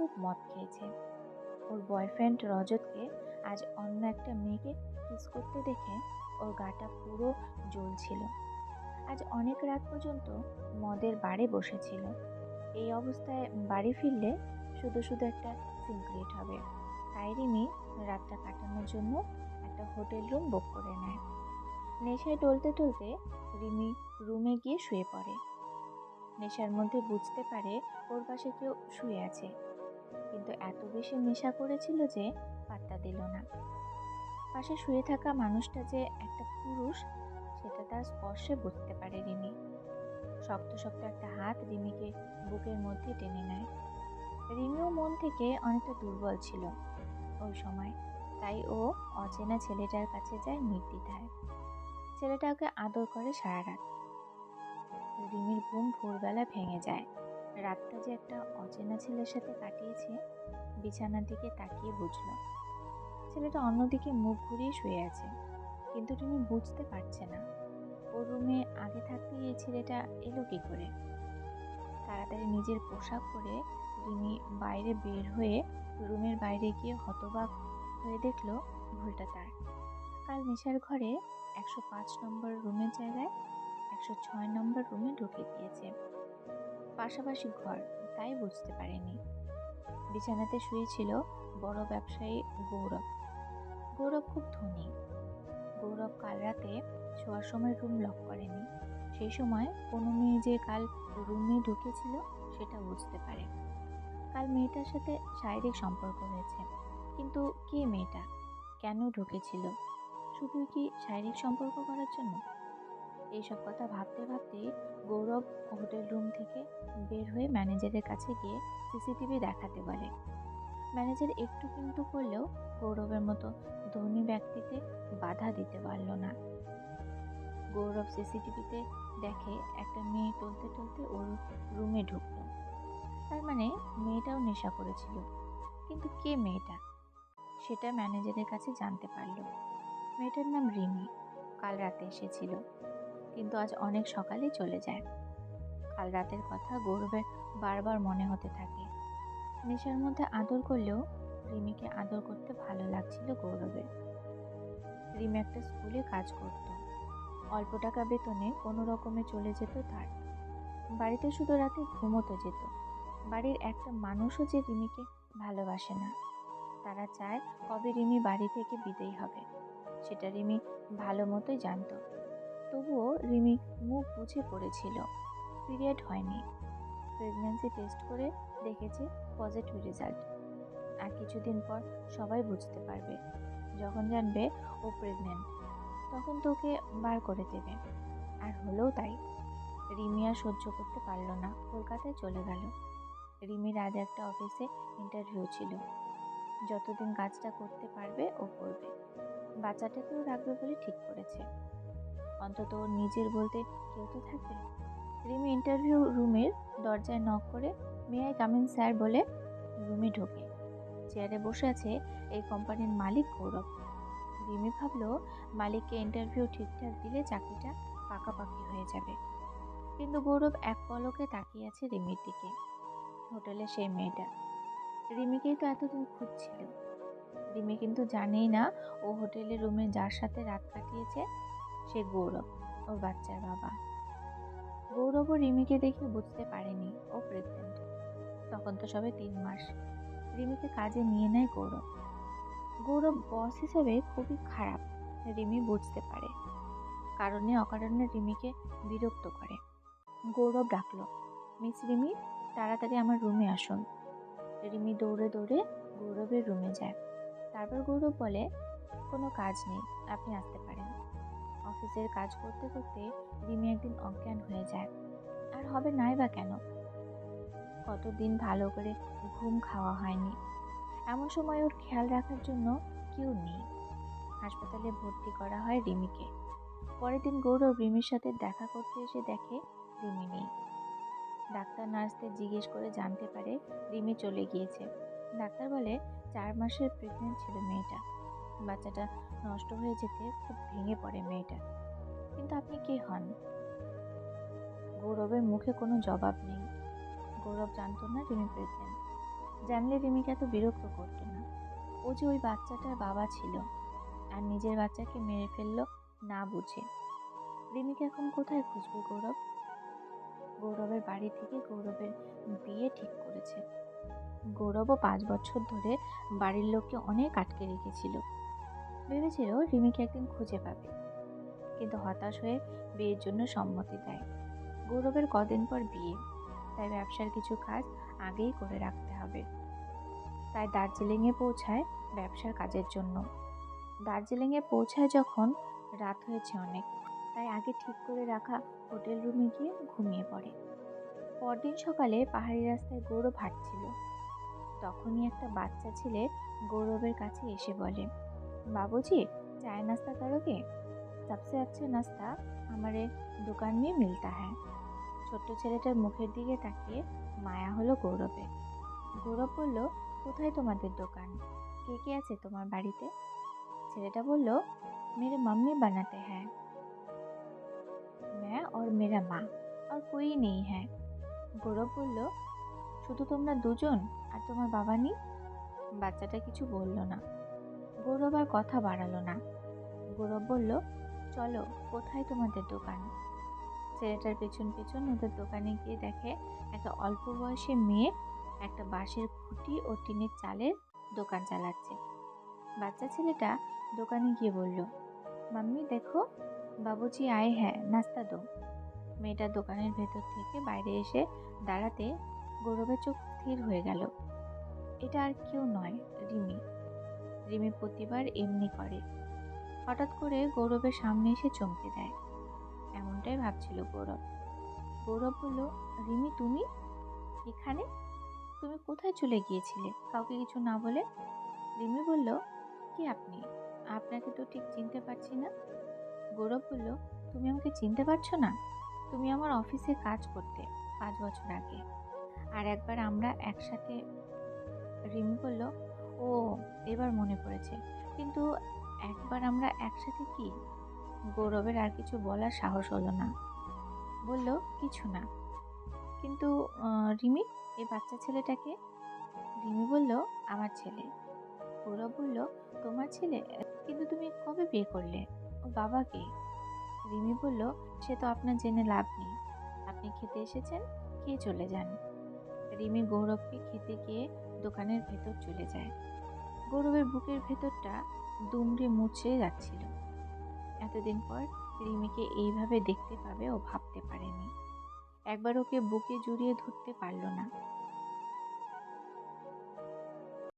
খুব মদ খেয়েছে। ওর বয়ফ্রেন্ড রজতকে আজ অন্য একটা মেয়েকে কিস করতে দেখে ওর গাটা পুরো জ্বলছিল। আজ অনেক রাত পর্যন্ত মদের বারে বসেছিল। এই অবস্থায় বাড়ি ফিরলে শুধু শুধু একটা সিনক্রিয়েট হবে। তাই রিমি রাতটা কাটানোর জন্য একটা হোটেল রুম বুক করে নেয়। নেশায় টলতে টলতে রিমি রুমে গিয়ে শুয়ে পড়ে। নেশার মধ্যে বুঝতে পারে ওর পাশে কেউ শুয়ে আছে। কিন্তু এত বেশি নেশা করেছিল যে পাত্তা দিল না। পাশে শুয়ে থাকা মানুষটা যে একটা পুরুষ, সেটা তার স্পর্শে বুঝতে পারে রিমি। শক্ত শক্ত একটা হাত রিমিকে বুকের মধ্যে টেনে নেয়। রিমিও মন থেকে অনেকটা দুর্বল ছিল ওই সময়, তাই ও অচেনা ছেলেটার কাছে যায় নির্দ্বিধায়। ছেলেটা ওকে আদর করে সারা রাত। রিমির ঘুম ভোরবেলা ভেঙে যায়। রাতটা যে একটা অচেনা ছেলের সাথে কাটিয়েছে, বিছানার দিকে তাকিয়ে বুঝল। ছেলেটা অন্যদিকে মুখ ঘুরিয়ে শুয়ে আছে, কিন্তু তুমি বুঝতে পারছে না। ওর রুমে আগে থাকতে এই ছেলেটা এলো কি করে? তাড়াতাড়ি নিজের পোশাক পরে রিমি বাইরে বের হয়ে রুমের বাইরে গিয়ে হতবাক হয়ে দেখল ভুলটা তার। কাল নেশার ঘরে একশো পাঁচ নম্বর রুমের জায়গায় একশো ছয় নম্বর রুমে ঢুকে দিয়েছে। পাশাপাশি ঘর, তাই বুঝতে পারেনি। বিছানাতে শুয়েছিল বড় ব্যবসায়ী গৌরব। গৌরব খুব ধনী। গৌরব কাল রাতে শোয়ার সময় রুম লক করেনি। সেই সময় কোনো মেয়ে যে কাল রুমে ঢুকেছিল, সেটা বুঝতে পারে। কাল মেয়েটার সাথে শারীরিক সম্পর্ক হয়েছে। কিন্তু কে মেয়েটা? কেন ঢুকেছিল? শুধুই কি শারীরিক সম্পর্ক করার জন্য? এইসব কথা ভাবতে ভাবতে গৌরব হোটেল রুম থেকে বের হয়ে ম্যানেজারের কাছে গিয়ে সিসিটিভি দেখাতে বলে ম্যানেজার একটু কিন্তু করলেও গৌরবের মতো ধনী ব্যক্তিকে বাধা দিতে পারল না। গৌরব সিসিটিভিতে দেখে একটা মেয়ে টলতে টলতে ওর রুমে ঢুকলো। তার মানে মেয়েটাও নেশা করেছিল। কিন্তু কে মেয়েটা? সেটা ম্যানেজারের কাছে জানতে পারল। মেয়েটার নাম রিমি। কাল রাতে এসেছিল। কিন্তু আজ অনেক সকালে চলে যায়। কাল রাতের কথা গৌরবের বারবার মনে হতে থাকে। নেশার মধ্যে আদর করলেও রিমিকে আদর করতে ভালো লাগছিল গৌরবের। রিমি একটা স্কুলে কাজ করত। অল্প টাকা বেতনে কোনো রকমে চলে যেত তার। বাড়িতে শুধু রাতে ঘুমোতে যেত। বাড়ির একটা মানুষও যে রিমিকে ভালোবাসে না। তারা চায় কবে রিমি বাড়ি থেকে বিদেয় হবে। সেটা রিমি ভালো মতোই জানতো। তবুও রিমি মুখ বুঝে পড়েছিল। পিরিয়ড হয়নি। প্রেগন্যান্সি টেস্ট করে দেখেছে পজিটিভ রেজাল্ট। আর কিছুদিন পর সবাই বুঝতে পারবে, যখন জানবে ও প্রেগনেন্ট তখন তোকে বার করে দেবে। আর হলেও তাই। রিমি আর সহ্য করতে পারল না, কলকাতায় চলে গেল। রিমির আজ একটা অফিসে ইন্টারভিউ ছিল। যতদিন কাজটা করতে পারবে ও করবে। বাচ্চাটাকেও রাখবে বলে ঠিক করেছে। অন্তত নিজের বলতে কেউ তো থাকবে। রিমি ইন্টারভিউ রুমের দরজায় নক করে মেয়াই কামিন স্যার বলে রুমে ঢোকে। চেয়ারে বসে আছে এই কোম্পানির মালিক গৌরব। রিমি ভাবল, মালিককে ইন্টারভিউ ঠিকঠাক দিলে চাকরিটা পাকাপাকি হয়ে যাবে। কিন্তু গৌরব এক পলকে তাকিয়ে আছে রিমির দিকে। হোটেলে সেই মেয়েটা। রিমিকেই তো এতদিন খুঁজছিল। রিমি কিন্তু জানেই না ও হোটেলের রুমে যার সাথে রাত কাটিয়েছে সে গৌরব ওর বাচ্চার বাবা। গৌরব ও রিমিকে দেখে বুঝতে পারেনি ও প্রেগনেন্ট তখন তো সবে তিন মাস। রিমিকে কাজে নিয়ে নেয় গৌরব। গৌরব বস হিসেবে খুবই খারাপ, রিমি বুঝতে পারে। কারণে অকারণে রিমিকে বিরক্ত করে। গৌরব ডাকলো মিস রিমি, তাড়াতাড়ি আমার রুমে আসুন। রিমি দৌড়ে দৌড়ে গৌরবের রুমে যায়। তারপর গৌরব বলে, কোনো কাজ নেই, আপনি আসতে পারেন। অফিসের কাজ করতে করতে রিমি একদিন অজ্ঞান হয়ে যায়। আর হবে নাই বা কেন? কতদিন ভালো করে ঘুম খাওয়া হয়নি। এমন সময় ওর খেয়াল রাখার জন্য কেউ নেই। হাসপাতালে ভর্তি করা হয় রিমিকে। পরের দিন গৌরব রিমির সাথে দেখা করতে এসে দেখে রিমি নেই। ডাক্তার নার্সদের জিজ্ঞেস করে জানতে পারে রিমি চলে গিয়েছে। ডাক্তার বলে, চার মাসের প্রেগনেন্ট ছিল মেয়েটা। বাচ্চাটা নষ্ট হয়ে যেতে খুব ভেঙে পড়ে মেয়েটা। কিন্তু আপনি কে হন? গৌরবের মুখে কোনো জবাব নেই। গৌরব জানতো না রিমি প্রেগনেন্ট। জানলে রিমিকে এত বিরক্ত করতো না। ও যে ওই বাচ্চাটার বাবা ছিল আর নিজের বাচ্চাকে মেরে ফেলল না বুঝে। রিমিকে এখন কোথায় খুঁজবে গৌরব? গৌরবের বাড়ি থেকে গৌরবের বিয়ে ঠিক করেছে। গৌরবও পাঁচ বছর ধরে বাড়ির লোককে অনেক আটকে রেখেছিল। ভেবেছিল রিমিকে একদিন খুঁজে পাবে। কিন্তু হতাশ হয়ে বিয়ের জন্য সম্মতি দেয়। গৌরবের কদিন পর বিয়ে। তাই ব্যবসার কিছু কাজ আগেই করে রাখতে হবে। তাই দার্জিলিংয়ে পৌঁছায় ব্যবসার কাজের জন্য। দার্জিলিংয়ে পৌঁছায় যখন রাত হয়েছে অনেক। তাই আগে ঠিক করে রাখা হোটেল রুমে গিয়ে ঘুমিয়ে পড়ে। পরদিন সকালে পাহাড়ি রাস্তায় গৌরব হাঁটছিল। তখনই একটা বাচ্চা ছেলে গৌরবের কাছে এসে বলে बाबूजी चाय नाश्ता करोगे सबसे अच्छा नाश्ता हमारे দোকান में মিলতা হ্যায় ছোট্ট ছেলেটার মুখের দিকে তাকিয়ে মায়া হলো গৌরবের গৌরব বলল কোথায় তোমাদের দোকান কে কে আছে তোমার বাড়িতে ছেলেটা বলল मेरे मम्मी बनाते हैं मैं और मेरा माँ और कोई नहीं है গৌরব বলল শুধু তোমরা দুজন আর তোমার বাবা নেই বাচ্চাটা কিছু বলল না গৌরব আর কথা বাড়ালো না। গৌরব বলল, চলো, কোথায় তোমাদের দোকান? ছেলেটার পেছন পেছন ওদের দোকানে গিয়ে দেখে একটা অল্প বয়সী মেয়ে একটা বাঁশের খুঁটি ও টিনের চালের দোকান চালাচ্ছে। বাচ্চা ছেলেটা দোকানে গিয়ে বলল, মাম্মি, দেখো, বাবুজি আয় হ্যাঁ নাস্তা দো। মেয়েটা দোকানের ভেতর থেকে বাইরে এসে দাঁড়াতে গৌরবের চোখ স্থির হয়ে গেল। এটা আর কেউ নয়, রিমি। রিমি প্রতিবার এমনি করে। হঠাৎ করে গৌরবের সামনে এসে চমকে দেয়। এমনটাই ভাবছিল গৌরব। গৌরব বলল, রিমি, তুমি? এখানে? তুমি কোথায় চলে গিয়েছিলে? কাউকে কিছু না বলে? রিমি বলল, কি আপনি? আপনাকে তো ঠিক চিনতে পারছি না। গৌরব বলল, তুমি আমাকে চিনতে পারছ না? তুমি আমার অফিসে কাজ করতে পাঁচ বছর আগে। আর একবার আমরা একসাথে রিমি বলল ও, এবার মনে পড়েছে। কিন্তু একবার আমরা একসাথে কি? গৌরবের আর কিছু বলার সাহস হলো না। বলল, কিছু না। কিন্তু রিমি এই বাচ্চা ছেলেটাকে? রিমি বলল, আমার ছেলে। গৌরব বলল, তোমার ছেলে? কিন্তু তুমি কবে বিয়ে করলে? ও বাবাকে রিমি বলল, সে তো আপনার জেনে লাভ নেই। আপনি খেতে এসেছেন, খেয়ে চলে যান। রিমি গৌরবকে খেতে গিয়ে দোকানের ভেতর চলে যায়। গৌরবের বুকের ভেতরটা দুমড়ে মুছে যাচ্ছিল। এতদিন পর রিমিকে এইভাবে দেখতে পাবে ও ভাবতে পারেনি। একবার ওকে বুকে জড়িয়ে ধরতে পারল না।